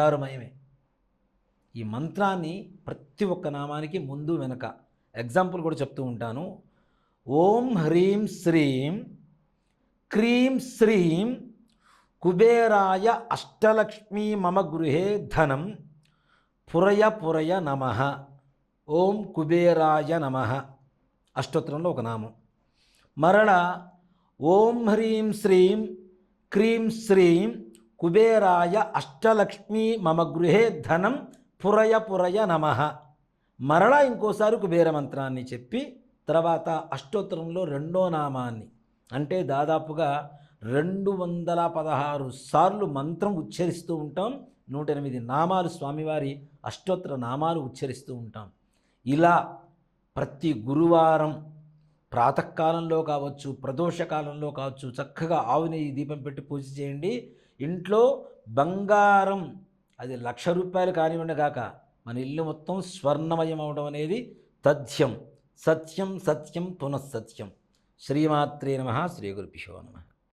బంగారుమయమే ఈ మంత్రాన్ని ప్రతి ఒక్క నామానికి ముందు వెనక ఎగ్జాంపుల్ కూడా చెప్తూ ఉంటాను. ఓం హ్రీం శ్రీం క్రీం శ్రీం కుబేరాయ అష్టలక్ష్మీ మమ గృహే ధనం పురయ పురయ నమ. ఓం కుబేరాయ నమ. అష్టోత్తరంలో ఒక నామం. మరణ ఓం హ్రీం శ్రీం క్రీం శ్రీం కుబేరాయ అష్టలక్ష్మీ మమ గృహే ధనం పురయ పురయ నమ. మరలా ఇంకోసారి కుబేర మంత్రాన్ని చెప్పి తర్వాత అష్టోత్తరంలో రెండో నామాన్ని. అంటే దాదాపుగా రెండు వందల పదహారు సార్లు మంత్రం ఉచ్చరిస్తూ ఉంటాం. నూట ఎనిమిది నామాలు స్వామివారి అష్టోత్తర నామాలు ఉచ్చరిస్తూ ఉంటాం. ఇలా ప్రతి గురువారం ప్రాతకాలంలో కావచ్చు ప్రదోషకాలంలో కావచ్చు చక్కగా ఆవు నెయ్యి దీపం పెట్టి పూజ చేయండి. ఇంట్లో బంగారం అది లక్ష రూపాయలు కానివ్వండి కాక మన ఇల్లు మొత్తం స్వర్ణమయం అవడం అనేది తథ్యం. సత్యం సత్యం పునఃసత్యం. శ్రీమాత్రే నమ శ్రీ గురుభ్యో నమ.